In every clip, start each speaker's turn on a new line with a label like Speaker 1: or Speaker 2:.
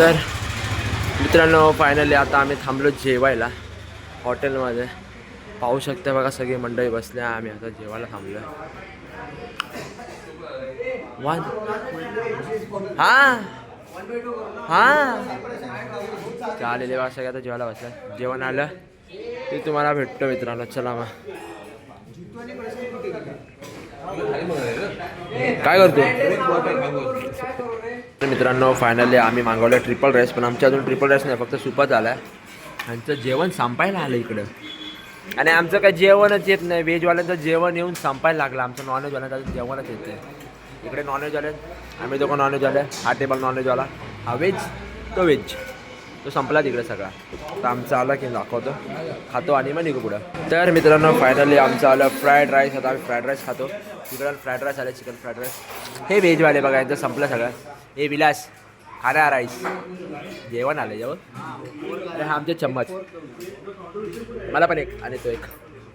Speaker 1: तर मित्रांनो फायनली आता आम्ही थांबलो जेवायला हॉटेलमध्ये. पाहू शकता बघा सगळी मंडळी बसल्या आम्ही आता जेवायला थांबलो वन हा. हा. चालेल बघा सगळे आता जेवायला बसल्या. जेवण आलं ते तुम्हाला भेटतो मित्रांनो चला मग. काय करतो मित्रांनो फायनली आम्ही मागवलं ट्रिपल राईस पण आमच्या अजून ट्रिपल राईस नाही फक्त सुपच आला त्यांचं जेवण संपायला आलं इकडं. आणि आमचं काय जेवणच येत नाही. व्हेजवाल्यांचं जेवण येऊन संपायला लागलं. आमचं नॉनव्हेजवाल्यांचं अजून जेवणच येत नाही. इकडे नॉनव्हेजवाले आम्ही दोघं नॉनव्हेजवाले हा टेबल नॉनव्हेजवाला हा व्हेज तो व्हेज तो संपला तिकडे सगळा. तर आमचा आला की दाखवतो. खातो आणि मग निघू पुढं. तर मित्रांनो फायनली आमचं आलं फ्राईड राईस आता आम्ही फ्राईड राईस खातो. तिकडं फ्राईड राईस आलं चिकन फ्राईड राईस हे व्हेजवाले बघा यांचं संपलं सगळं. हे विलास खारा राईस जेवण आलं जेवण? अरे हा आमचे चम्मच. मला पण एक आणि तो एक.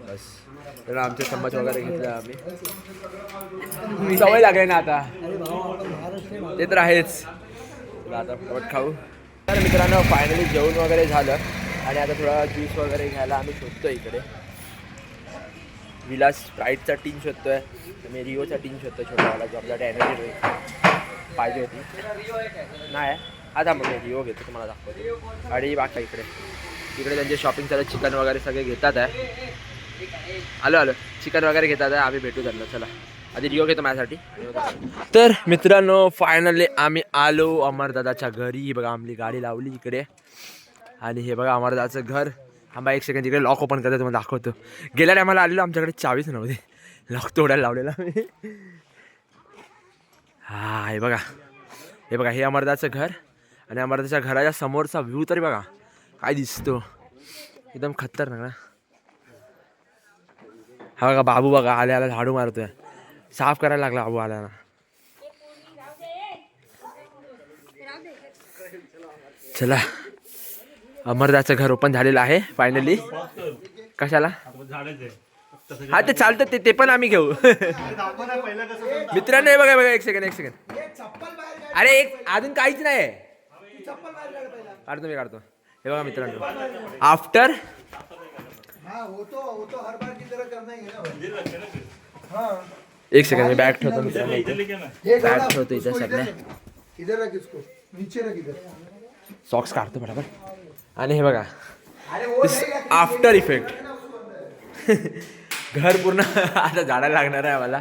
Speaker 1: बस. तर आमचे चम्मच वगैरे घेतलं आम्ही. सवय लागली ना आता. ते तर आहेच. आता पट खाऊ. तर मित्रांनो फायनली जेवण वगैरे झालं. आणि आता थोडा ज्यूस वगैरे घ्यायला आम्ही शोधतो इकडे. विलास स्प्राईटचा टीन शोधतोय. मी रिओचा टीन शोधतो छोटावाला जो आपला एनर्जी पाहिजे होती. नाही आता मग रिओ घेतो तुम्हाला दाखवतो. आणि बाकी इकडे. इकडे त्यांचे शॉपिंग चालू चिकन वगैरे सगळे घेतात आहे. आलो आलो. चिकन वगैरे घेतात आहे आम्ही भेटू त्यांना चला. आधी रिओ घेतो माझ्यासाठी. तर मित्रांनो फायनली आम्ही आलो अमरदादाच्या घरी. बघा आमली गाडी लावली इकडे. आणि हे बघा अमरदाचं घर. आम्हा एक सेकंड इकडे लॉक ओपन करतो तुम्हाला दाखवतो. गेल्या टायमाला आलेलो आमच्याकडे चावीच नव्हते. लॉक तोडायला लावलेला हा हे बघा. हे बघा हे अमरदाचं घर आणि अमरदाच्या घराच्या समोरचा व्ह्यू तरी बघा. काय दिसतो. एकदम खतरनाक ना. हा बघा बाबू बघा आल्या आला झाडू मारतोय. साफ करायला लागला बाबू आला ना चला. अमरदाचं घर ओपन झालेलं आहे फायनली कशाला? हा ते चालतं ते ते पण आम्ही घेऊ. मित्रांनो हे बघा बघा एक सेकंड एक सेकंड अरे एक अजून काहीच नाही. काढतो मी काढतो. हे बघा मित्रांनो. आफ्टर एक सेकंड मी बॅग ठेवतो मित्रांनो. बॅग ठेवतो इथे सगळ्या
Speaker 2: इधर रख इसको नीचे रख इधर.
Speaker 1: सॉक्स काढतो बरोबर. आणि हे बघा. आफ्टर इफेक्ट घर पूर्ण आता झाडायला लागणार आहे आम्हाला.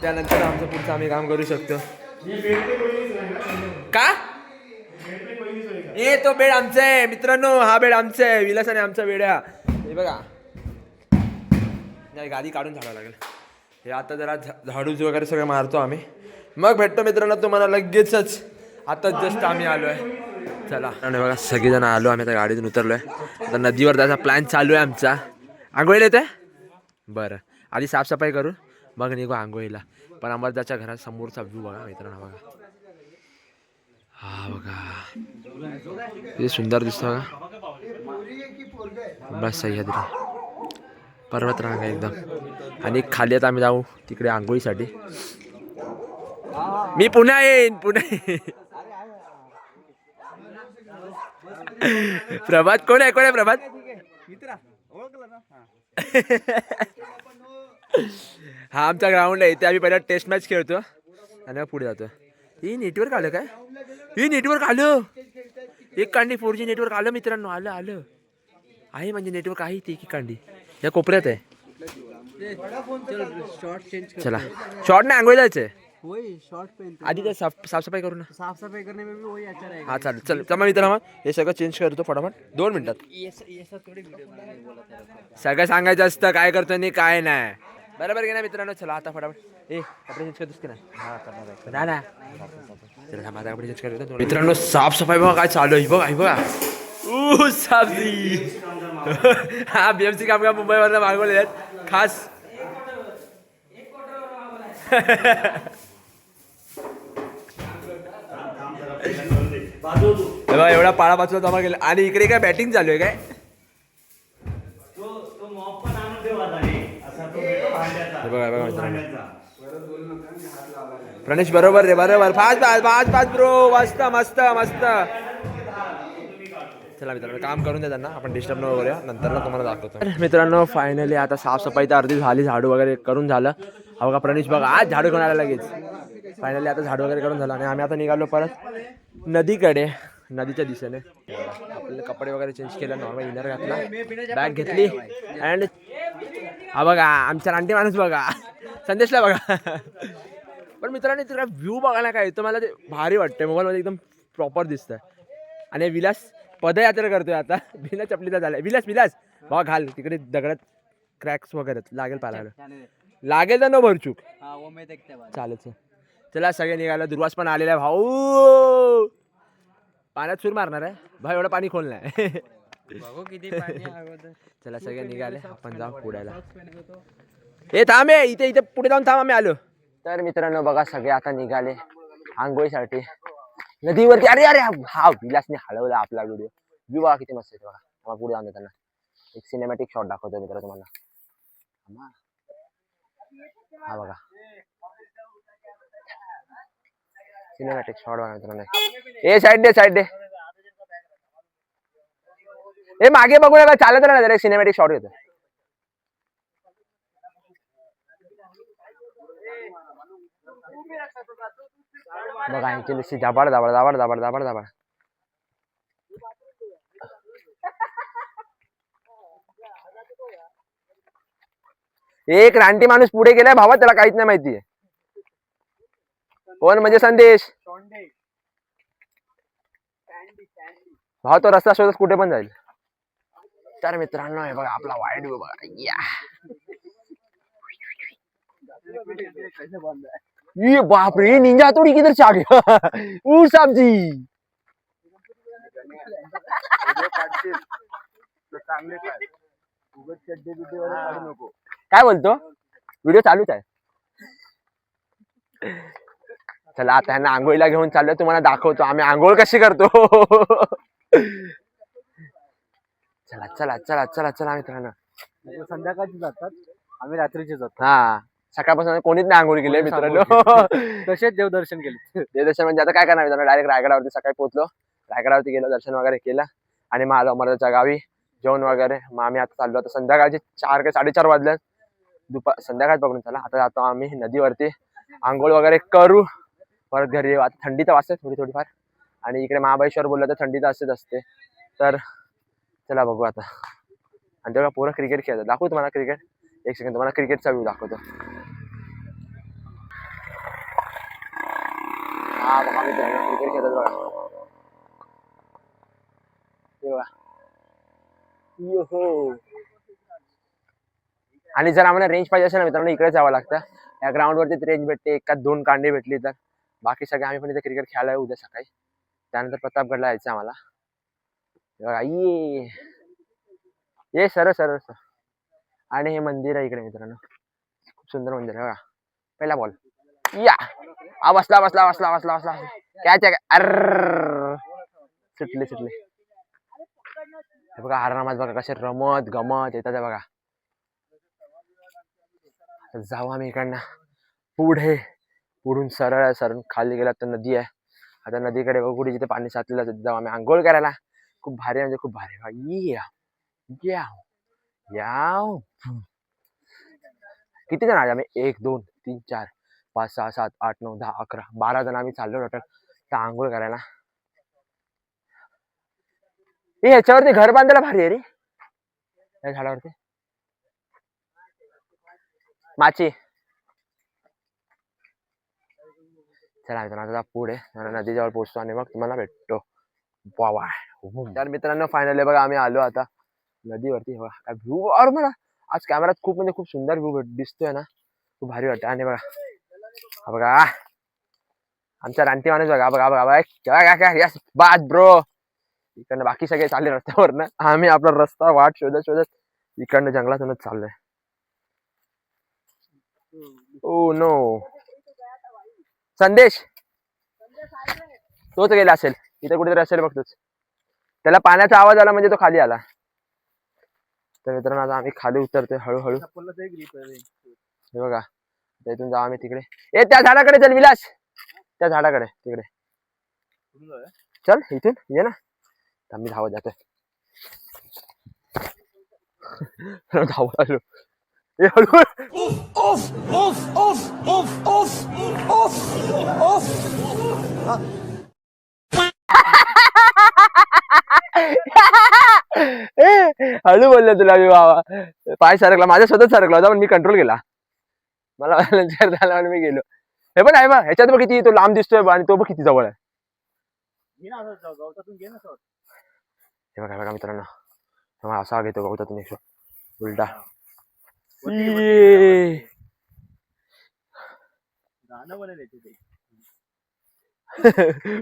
Speaker 1: त्यानंतर आमचं पुढचं आम्ही काम करू शकतो. का? ए तो बेड आमचा आहे. मित्रांनो हा बेड आमचा आहे. विलासाने आमचा बेड आहे हा. हे बघा. नाही गादी काढून झाडावं लागेल. हे आता जरा झा- झाडूज वगैरे सगळं मारतो आम्ही. मग भेटतो मित्रांनो तुम्हाला लगेचच. आता जस्ट आम्ही आलो आहे चला. आणि बघा सगळेजण आलो. आम्ही आता गाडीतून उतरलो आहे आता नदीवर जायचा प्लॅन चालू आहे आमचा. आंघोळीला येते बरं. आधी साफसफाई करू. मग निघू आंघोळीला. पण अमरदाच्या घरात समोरचा व्ह्यू बघा मित्रांनो बघा. हा बघा. किती सुंदर दिसतो बघा बस सह्याद्री. पर्वत रांग आहे एकदम. आणि खाली आता आम्ही जाऊ तिकडे आंघोळीसाठी. मी पुन्हा येईन येईन. प्रभात कोण आहे कोण आहे प्रभात? हा आमचा ग्राउंड आहे इथे आम्ही पहिला टेस्ट मॅच खेळतो. आणि पुढे जातो. ही नेटवर्क आलं काय? ही नेटवर्क आलं. एक कांडी फोर जी नेटवर्क आलं मित्रांनो आलं आलं. आहे म्हणजे नेटवर्क आहे इथे एक कांडी. या कोपऱ्यात आहे. चला. शॉर्ट नाही आंघोळ
Speaker 3: शॉर्ट पेन
Speaker 1: आधी ते साफ साफसफाई करू ना.
Speaker 3: साफ सफाई करने में भी वही अच्छा रहेगा
Speaker 1: हा चालेल. चल चल मग मित्रांनो हे सगळं चेंज करतो फटाफट. दोन मिनिटात. सगळं सांगायचं असतं काय करतो आणि काय नाही. बरोबर की नाही मित्रांनो? चला आता फटाफट. ए कपडे चेंज करतोस की नाही हा ना ना चला आता कपडे चेंज करतो मित्रांनो साफसफाई बघा काय चालू आहे. बघा बघा. ऊ साफी. हा बीएमसी कामगार मुंबईवरनं मागवले आहेत. खास. एवढा पाळा पाचला जमा केला आणि इकडे काय बॅटिंग चालू आहे काय? हे बघा बघा मित्रांनो. प्रणेश बरोबर रे बरोबर. पाच पाच पाच पाच ब्रो. मस्त मस्त मस्त. चला मित्रांनो काम करून द्या त्यांना. आपण डिस्टर्ब न करूया. नंतर तुम्हाला दाखवतो. तर मित्रांनो फायनली आता साफसफाई तर अर्धी झाली झाडू वगैरे करून झालं. हा बघा प्रणीश बघा आज झाडू करून आला लगेच. फायनली आता झाडू वगैरे करून झालं आणि आम्ही आता निघालो परत नदीकडे नदीच्या दिशेने. आपल्याला कपडे वगैरे चेंज केलं नॉर्मल इनर घातला. बॅग घेतली. अँड हा बघा आमचा रानटी माणूस बघा. संदेशला बघा. पण मित्रांनो तिकडे व्ह्यू बघायला काय येतो मला ते भारी वाटतंय. मोबाईलमध्ये एकदम प्रॉपर दिसतंय. आणि विलास पदयात्रा करतोय आता. बिना चपलीचा झालाय. विलास विलास. बघा घाल. तिकडे दगडात क्रॅक्स वगैरे लागेल पालाला लागेल तर न भरचूक. चालेल चल. सगळे निघालो. दुर्वास पण आलेला आहे भाऊ. पाण्यात सूर मारणार आहे. भाई एवढं पाणी खोल नाही.
Speaker 3: बघू किती पाणी आहे अगोदर.
Speaker 1: चला सगळे निघाले. आपण जाऊ पुढायला. हे थांब हे, इथे इथे पुढे जाऊन थांब आम्ही आलो. तर मित्रांनो बघा सगळे आता निघाले आंघोळीसाठी. नदीवरती अरे अरे हा विलासने हलवला आपला व्हिडिओ व्ह्यू बघा किती मस्त आहे बघा. आम्हाला पुढे जाऊन दे त्यांना एक सिनेमॅटिक शॉट दाखवतो मित्र तुम्हाला. थांबा. हा बघा. सिनेमॅटिक शॉट बघा मित्रांनो. ए साईड दे साईड दे. हे मागे बघू नका चालत राहणार जरा सिनेमॅटिक शॉट घेतो बघा यांची नुसती जाबाड जाबाड जाबाड जाबाड जाबाड एक रानटी माणूस पुढे गेलाय भावा त्याला काहीच नाही माहितीये कोण? म्हणजे संदेश. भाव तो रस्ता शोधत कुठे पण जाईल. तर मित्रांनो, हे बघा, आपला वाईट व्यू बघा. या. ये बाप रे निंजा तोड़ी किधर से आ गया? ऊ साहब जी काय बोलतो? व्हिडिओ चालूच आहे. चला, आता ह्यांना आंघोळीला घेऊन चाललोय, तुम्हाला दाखवतो. आम्ही आंघोळ कशी करतो? चला चला चला चला चला मित्रांनो
Speaker 3: संध्याकाळची जातात आम्ही रात्रीचे जातो.
Speaker 1: हा सकाळपासून कोणीच नाही आंघोळ केली मित्रांनो.
Speaker 3: तसेच देवदर्शन केले.
Speaker 1: देवदर्शन म्हणजे आता काय करणार मित्रांनो? डायरेक्ट रायगडावरती सकाळी पोहोचलो. रायगडावरती गेलो दर्शन वगैरे केलं. आणि मग आलो अमरच्या गावी जेवण वगैरे. मग आम्ही आता चाललो. आता संध्याकाळचे चार का साडेचार वाजले. दुपार संध्याकाळ बघून चला. आता जातो आम्ही नदीवरती. आंघोळ वगैरे करू. परत घरी येऊ. आता थंडी तर वाजते थोडी थोडीफार. आणि इकडे महाबळेश्वर बोललं तर थंडी तर असेच असते. तर चला बघू आता. आणि तेव्हा पोरं क्रिकेट खेळतात. दाखवू तुम्हाला क्रिकेट एक सेकंड तुम्हाला क्रिकेटचा व्ह्यू दाखवतो. हा बघा मी क्रिकेट खेळतात बघा. आणि जर आम्हाला रेंज पाहिजे असेल ना मित्रांनो इकडे जावं लागतं. या ग्राउंड वरती रेंज भेटते एका दोन कांडे भेटली तर. बाकी सगळे आम्ही पण इथे क्रिकेट खेळायला उद्या सकाळी. त्यानंतर प्रतापगडला यायचं आम्हाला. हे ये ये सरळ सर सर. आणि हे मंदिर आहे इकडे मित्रांनो. खूप सुंदर मंदिर आहे बघा. पहिला बॉल या. आ बसला बसला बसला बसला बसला. कॅच आहे अर सुटले सुटले. हे बघा आरामात बघा कसे रमत गमत येतात बघा. जाऊ आम्ही इकडनं. पुढे. पुढून सरळ सरळ खाली गेला तर नदी आहे. आता नदीकडे बघू कुठे जिथे पाणी साचलेलं जाऊ आम्ही. आंघोळ करायला. खूप भारी म्हणजे खूप भारी. आहे. या. या. या. किती जण आले आम्ही? एक दोन तीन चार पाच सहा सात आठ नऊ दहा अकरा बारा जण आम्ही चाललो डॉक्टर त्या आंघोळ करायला. ए ह्याच्यावरती घर बांधायला भारी आहे रे. या झाडावरती. माची. चला मित्रांनो आता पुढे नदीजवळ पोहोचतो आणि मग तुम्हाला भेटतो. वा हो, हो. तर मित्रांनो फायनली बघा आम्ही आलो आता नदीवरती. काय व्ह्यू और मला आज कॅमेरात खूप म्हणजे खूप सुंदर व्ह्यू दिसतोय ना. खूप भारी वाटतं. आणि बघा. हा बघा. आमच्या रानटी माणूस बघा बघा बघा बघा. काय काय बाज ब्रो इकडनं बाकी सगळे चालले रस्त्यावर ना आम्ही आपला रस्ता वाट शोधत शोधत इकडनं जंगलातूनच चाललोय. ओ नो संदेश! तोच गेला असेल. इथे कुठेतरी असेल बघतोच त्याला पाण्याचा आवाज आला म्हणजे तो खाली आला. तर मित्रांनो आता आम्ही खाली उतरतोय हळूहळू. हे बघा इथून जाऊ आम्ही तिकडे. ए त्या झाडाकडे चल विलास. त्या झाडाकडे तिकडे. चल इथून ये ना. मी धावत जातोय. धावत आलो हळू हळू बोललो तुला मी बाबा. पाय सरकला. माझ्या स्वतःच सरकला होता पण मी कंट्रोल केला. मला झाला आणि मी गेलो. हे पण आहे बा. ह्याच्यात बघ किती तो लांब दिसतोय आणि तो बघ किती जवळ आहे. हे बघा बघा मित्रांनो. असा घेतो गवतातून एक उलटा.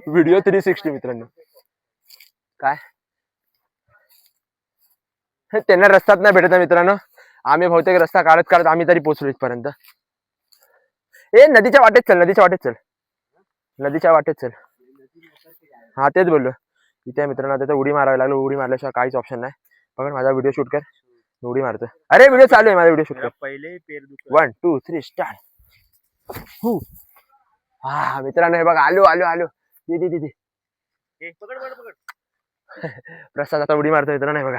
Speaker 1: व्हिडिओ थ्री सिक्स्टी मित्रांनो. काय? त्यांना रस्ताच नाही भेटत आहे मित्रांनो. आम्ही बहुतेक रस्ता काढत काढत आम्ही तरी पोहोचलो इथपर्यंत. ए नदीच्या वाटेत चल नदीच्या वाटेत चल. नदीच्या वाटेत चल. हा तेच बोललो. इथे मित्रांनो आता उडी मारावी लागलो. उडी मारल्याशिवाय काहीच ऑप्शन नाही. बघा माझा व्हिडिओ शूट कर. उडी मारतो अरे व्हिडिओ चालू आहे माझा व्हिडिओ शूट कर.
Speaker 3: पहिले
Speaker 1: वन टू थ्री स्टार्ट हा मित्रांनो हे बघा आलो आलो आलो. दीदी दीदी प्रसाद आता उडी मारतो मित्रांनो हे बघा.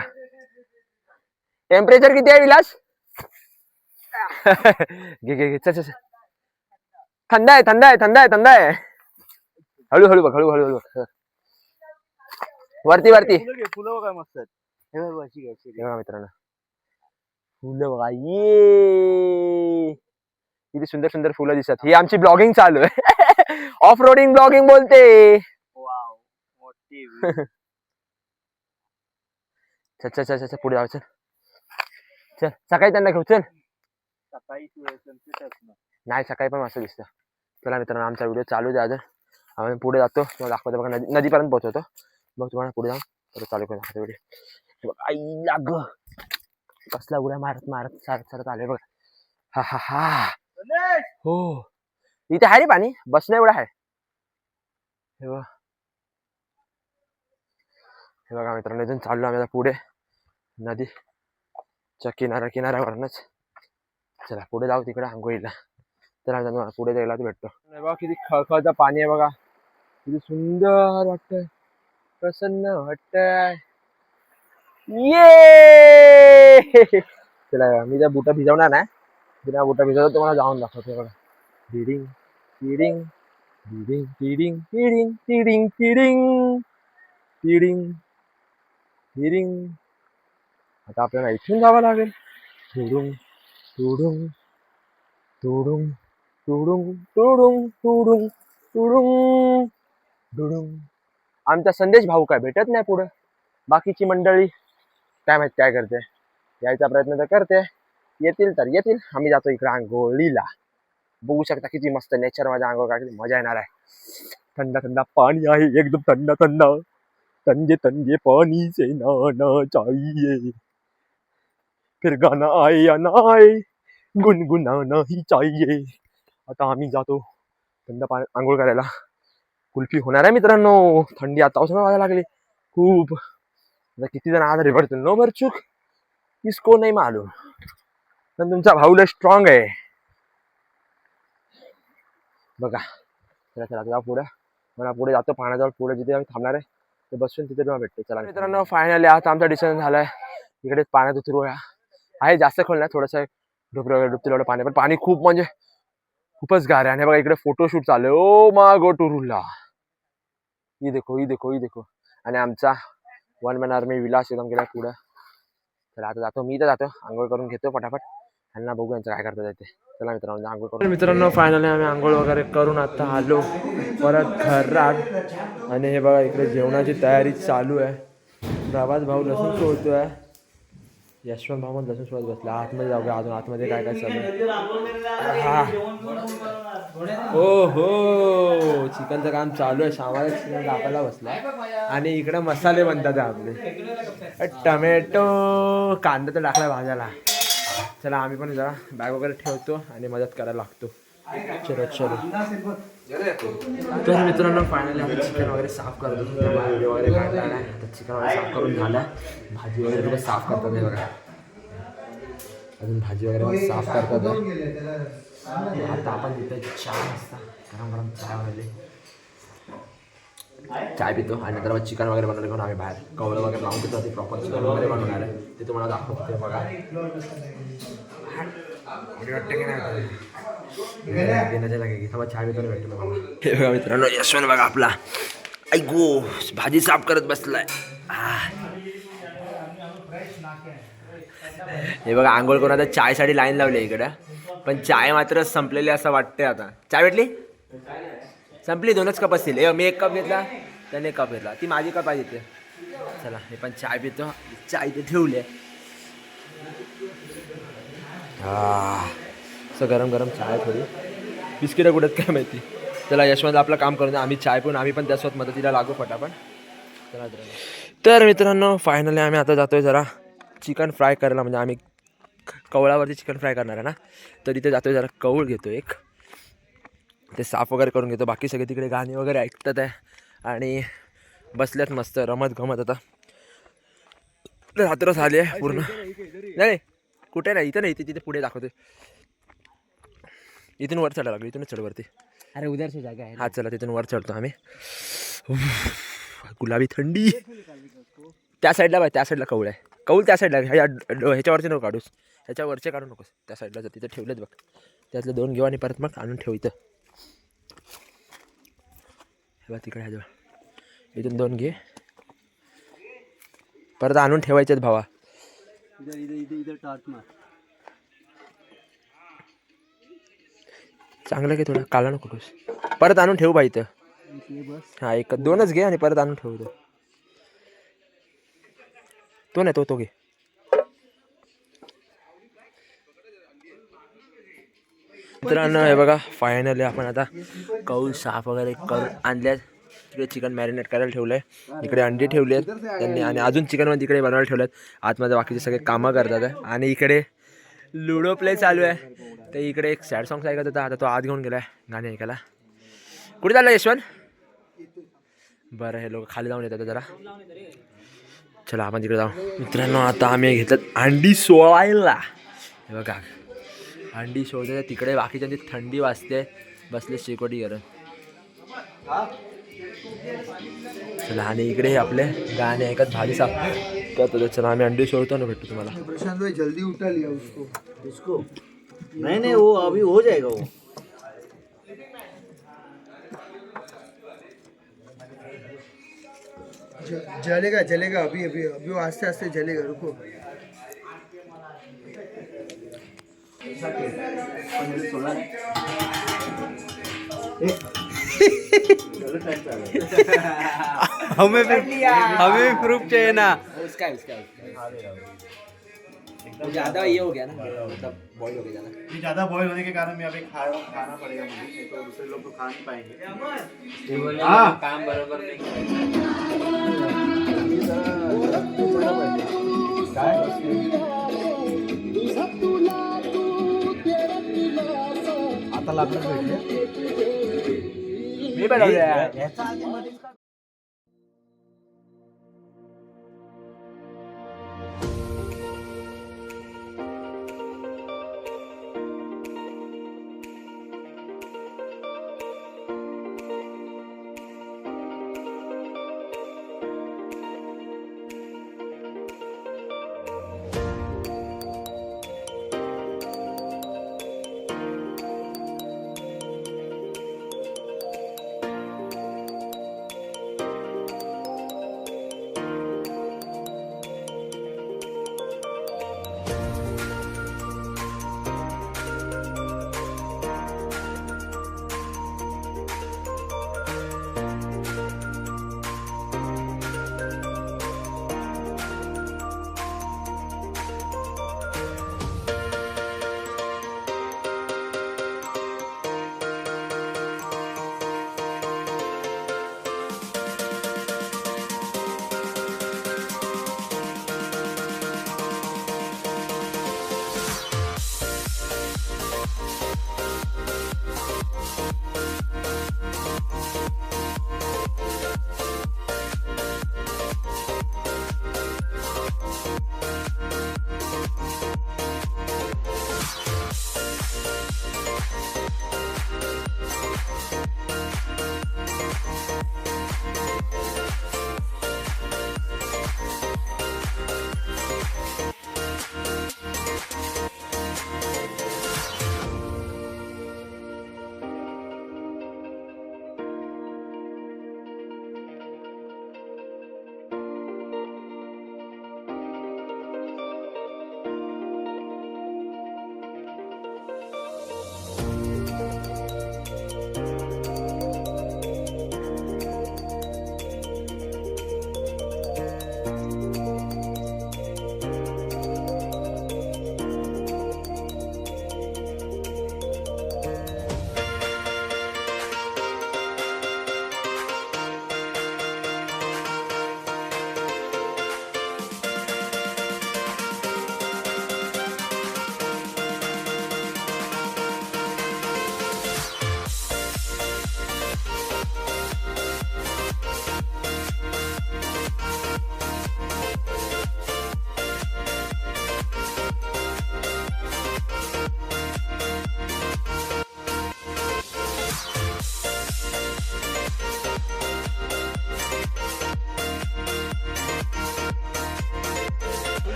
Speaker 1: टेम्परेचर किती आहे विलास? घे घे घे चल. थंड आहे थंड आहे थंड आहे थंड आहे. हळू हळू बघ हळू हळू हळू बघ. वरती वरती.
Speaker 3: फुलं बघा मस्त. आहेत हे बघ
Speaker 1: मित्रांनो. फुलं बघा ये. किती सुंदर सुंदर फुलं दिसतात. ही आमची ब्लॉगिंग चालू आहे. ऑफ रोडिंग ब्लॉगिंग बोलते
Speaker 3: मोठी
Speaker 1: चल चल चल चल, पुढे जाऊ चल. चल सकाळी त्यांना घेऊ चल. नाही सकाळी पण मस्त दिसतं. चला मित्रांनो आमचा व्हिडिओ चालू द्या अजून. आम्ही पुढे जातो. तुम्हाला दाखवतो बघा नदी नदीपर्यंत पोहोचवतो. मग तुम्हाला पुढे जाऊन परत चालू करू दाखवतो व्हिडिओ आई लाग कसला उड्या मारत मारत सारत सारत आले बघा. हा हा हा! हो. इथे आहे रे पाणी. बसणं एवढं आहे. हे बघा. हे बघा मित्रांनो इथून चाललो आम्ही आता पुढे. च्या किनारा किनाऱ्यावरनच. चला पुढे जाऊ तिकडे आंघोळीला. चला आता पुढे जायला भेटतो. बघा किती खळखळचं पाणी आहे बघा. किती सुंदर वाटतंय. प्रसन्न वाटतंय. ये! चला मी त्या बुटा भिजवणार ना बिना बुटा भिजवतो तुम्हाला जाऊन दाखवतो बघा. डिडिंग डिडिंग डिडिंग डिडिंग डिडिंग डिडिंग डिडिंग डिडिंग डिडिंग आता आपल्याला इथून जावं लागेल. तुडुंग तुडुंग तुडुंग तुडुंग तुडुंग तुडुंग तुडुंग तुडुंग आमचा संदेश भाऊ काय भेटत नाही पुढं? बाकीची मंडळी काय माहीत काय करते? यायचा प्रयत्न तर करते. येतील तर येतील. आम्ही जातो इकडं आंघोळीला. बघू शकता किती मस्त नेचर माझ्या आंघोळ काय किती मजा येणार आहे. थंड थंड पाणी आहे. एकदम थंड थंड. तंजे तंजे पाणी से नहाना चाहिए फिर गाना आए या ना आए गुनगुनाना ही चाहिए। आता आम्ही जातो थंड पाण्यात आंघोळ करायला. कुल्फी होणार आहे मित्रांनो. थंडी आता पावसानं वाजायला लागली. खूप. आता किती जण आजारी पडतील नो हो भरचूक? इसको नाही मालूम. पण तुमचा भाऊला स्ट्रॉंग आहे. बघा. चला चला जाऊ पुढे. मला पुढे जातो पाण्याजवळ पुढे जिथे आम्ही थांबणार आहे ते बसून तिथे तुम्हाला भेटते. चला मित्रांनो फायनली आता आमचा डिसिजन झालाय. इकडेच पाण्यात उतरूया. आहे जास्त खोल नाही थोडंसं डुबरे वगैरे डुबतील एवढं पाणी पण पाणी खूप म्हणजे खूपच गार आहे. आणि बघा इकडे फोटोशूट चालू आहे. ओ मा गो टुरुला ही देखो ही देखो ही देखो. आणि आमचा वन मॅन आर्मी विलास एकदम गेला पुढं. तर आता जातो. मी तर जातो. आंघोळ करून घेतो फटाफट यांना बघू यांचं काय करतात ते. चला मित्रांनो आंघोळ करून मित्रांनो फायनली आम्ही आंघोळ वगैरे करून आता आलो. परत घरात. आणि हे बघा इकडे जेवणाची तयारी चालू आहे. प्रभात भाऊ लसूण सोडतोय. यशवंत भाऊ लसूण सोडत बसला. आतमध्ये जाऊया अजून आतमध्ये काय काय चालू हा. हो चिकनचं काम चालू आहे. श्यामाला चिकन कापायला बसला. आणि इकडे मसाले बनतात आपले. टमॅटो. कांदा तर टाकला भाजायला. चला आम्ही पण जरा बॅग वगैरे ठेवतो आणि मदत करायला लागतो. चलो चलो. तर मित्रांनो फायनली आम्ही चिकन वगैरे साफ करतो. भाजी वगैरे काढला नाही आता चिकन वगैरे साफ करून झालं भाजी वगैरे तुला साफ करतात हे बघा. अजून भाजी वगैरे साफ करतात. आता आपण तिथे चहा असता गरम गरम चहा वगैरे. चाय पितो आणि नंतर चिकन वगैरे बनवलं घेऊन आम्ही बाहेर. कवळं वगैरे लावून देतो. ते प्रॉपर चिकन वगैरे बनवणार आहे ते तुम्हाला दाखवतो ते बघा. वाटतं की नाही? भेटतो हे बघा मित्रांनो यशवंत बघा आपला. ऐकू भाजी साफ करत बसलाय. हे बघा आंघोळ करून आता चायसाठी लाईन लावली इकडं. पण चाय मात्र संपलेली असं वाटतंय आता. चाय भेटली? संपली दोनच कप असतील. ए, मी एक कप घेतला. त्याने एक कप घेतला. ती माझी कप आहे तिथे चला मी पण चाय पितो. चाय इथे ठेवली आहे. असं गरम गरम चाय थोडी. बिस्किटं कुठे आहेत काय माहिती? चला यशवंत आपलं काम करून द्या. आम्ही चाय पिऊन आम्ही पण त्यासोबत मदतीला लागू फटाफट. तर मित्रांनो फायनली आम्ही आता जातोय जरा चिकन फ्राय करायला. म्हणजे आम्ही कवळावरती चिकन फ्राय करणार आहे ना? तर इथे जातोय जरा कौळ घेतो एक. ते साफ वगैरे करून घेतो. बाकी सगळे तिकडे गाणी वगैरे ऐकतात आहे. आणि बसल्यात मस्त रमत गमत आता. रात्र झाली आहे पूर्ण. नाही नाही. कुठे नाही इथं नाही इथे तिथे पुढे दाखवते इथून वर चढायला लागलो इथूनच चढ वरती.
Speaker 3: अरे उधरची जागा आहे
Speaker 1: हा चला तिथून वर चढतो आम्ही. गुलाबी थंडी. त्या साईडला बाय त्या साईडला कौल आहे. कौल त्या साईडला ह्या ह्याच्यावरचे नको काढूस. ह्याच्यावरचे काढू नकोस. त्या साईडला जर तिथे ठेवलेत बघ. त्यातले दोन घेऊ आणि परत मग आणून ठेव इथं. हे बघ तिकडे ह्या इथून दोन घे. परत आणून ठेवायचेत भावा.
Speaker 3: इधर इधर इधर इधर टॉर्च मार.
Speaker 1: चांगलं घे थोडं काला नको ठेवूस परत आणून ठेवू बा इथं.
Speaker 3: हां
Speaker 1: हा एक दोनच घे आणि परत आणून ठेवू तो. तो नाही तो तो घे. मित्रांनो हे बघा फायनली आपण आता कौल साफ वगैरे करून आणल्यात. तिकडे चिकन मॅरिनेट करायला ठेवलंय. इकडे अंडी ठेवली आहेत त्यांनी आणि अजून चिकनमध्ये तिकडे बनवायला ठेवलेत. आतमध्ये बाकीचे सगळे कामं करतात. आणि इकडे लुडो प्ले चालू आहे. तर इकडे एक सॅड सॉंग्स ऐकत होता आता तो आत घेऊन गेलाय गाणे ऐकायला. कुठे चाललं यशवंत? बरं हे लोक खाली जाऊन येतात जरा. चला आपण तिकडे जाऊ. मित्रांनो आता आम्ही घेतलं अंडी सोळायला हे बघा. अंडी सोडते तिकडे बाकीच्या थंडी वाजते. बसले शेकोटी करत चला आणि इकडे आपले गाणे ऐकत भाजी साफ करतो चला आम्ही अंडी सोडतो ना भेटतो तुम्हाला.
Speaker 2: प्रशांत भाई जल्दी उठा लिया उसको.
Speaker 3: इसको नहीं नहीं वो अभी हो जाएगा वो.
Speaker 2: जलेगा जलेगा अभी अभी अभी वो आस्ते आस्ते जलेगा रुको.
Speaker 3: हमें भी हमें भी प्रूफ चाहिए ना।
Speaker 1: उसका उसका ज़्यादा ये हो गया ना मतलब बॉईल हो गया ज़्यादा।
Speaker 3: ये ज़्यादा बॉयल होने के कारण मैं अभी खा खाना पड़ेगा मुझे नहीं तो दूसरे लोग तो खा नहीं पाएँगे। हाँ। काम बराबर नहीं
Speaker 2: आता लागलं भेटले
Speaker 1: मी बनवलं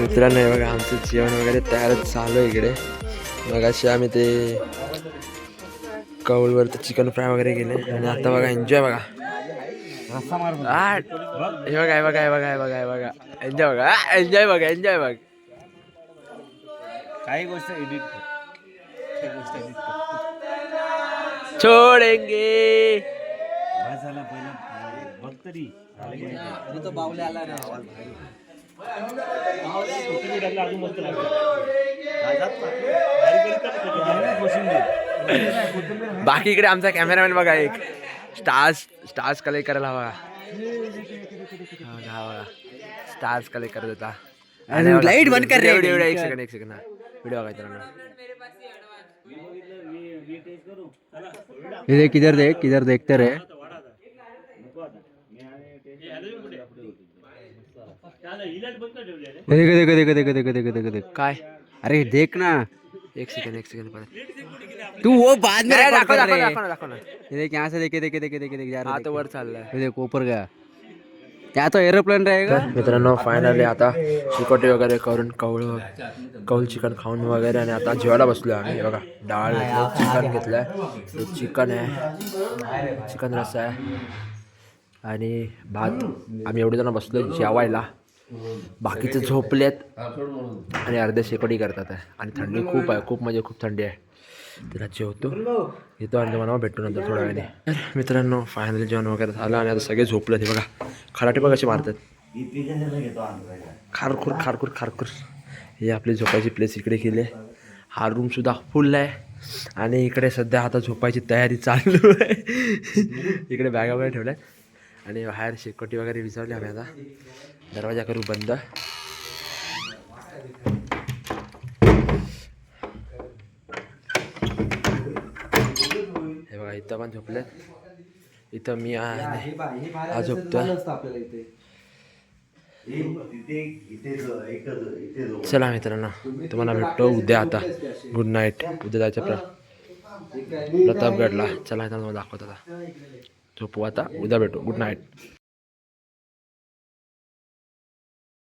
Speaker 1: मित्रांनो हे बघा आमचं जेवण वगैरे तयारच चालू आहे इकडे. मग असे आम्ही ते कौलवरती चिकन फ्राय वगैरे केले. आणि आता बघा एन्जॉय बघा. आ, हे बघा हे बघा हे बघा हे बघा हे बघा. एन्जॉय बघा. एन्जॉय बघा एन्जॉय बघ.
Speaker 3: काही गोष्ट एडिट गोष्ट
Speaker 1: छोडेंगे.
Speaker 3: झाला पहिलं. बघ तरी.
Speaker 1: बाकी इकडे आमचा कॅमेरामॅन बघा एक. स्टार्स स्टार्स कलेक्ट करायला हवा. स्टार्स कलेक्ट करत होता. लाइट बंद कर व्हिडिओ एक सेकंड एक सेकंड व्हिडिओ बघा मित्रांनो.
Speaker 4: ये देख किधर देख किधर देखते रहे कधी कधी कधी कधी कधी कधी कधी
Speaker 1: काय?
Speaker 4: अरे देख ना.
Speaker 1: एक सेकंड एक सेकंड
Speaker 4: तू हो बाद में
Speaker 1: दाखो दाखो दाखो
Speaker 4: दाखो देख यहाँ से देखे देखे देखे देखे देख जा रहा
Speaker 1: तो वर चालला
Speaker 4: है देख ऊपर गया त्या तो एरोप्लेन राहील
Speaker 1: मित्रांनो फायनली आता चिकोटी वगैरे करून कौळ कौल चिकन खाऊन वगैरे आणि आता जेवायला बसलो आम्ही. बघा डाळ घेतलं चिकन घेतलं आहे चिकन आहे. चिकन रस्सा आहे. आणि भात. आम्ही एवढे जण बसलो जेवायला. बाकीचे झोपलेत. आणि अर्धे शेकोटी करतात. आहे आणि थंडी खूप आहे खूप म्हणजे खूप थंडी आहे. तिला जेवतो. येतो आणि तुम्हाला भेटतो नंतर थोड्या वेळाने. तर मित्रांनो फायनली जेवण वगैरे झालं आणि आता सगळे झोपले ते बघा खराटे बघ कसे मारतात. खारखुर खारखुर खारखुर. हे आपली झोपायची प्लेस इकडे केली आहे. हा रूमसुद्धा फुल आहे. आणि इकडे सध्या आता झोपायची तयारी चालू आहे. इकडे बॅगा वगैरे ठेवल्या. आणि बाहेर शेकोटी वगैरे विचारली आम्ही आता. दरवाजा करू बंद हे बघा इथं पण झोपले इथं मी आहे हा झोपतोय चला मित्रांनो तुम्हाला भेटतो उद्या आता गुड नाईट उद्या जायचं प्र प्रतापगडला चला आता तुम्हाला दाखवतो आता झोपू आता उद्या भेटू गुड नाईट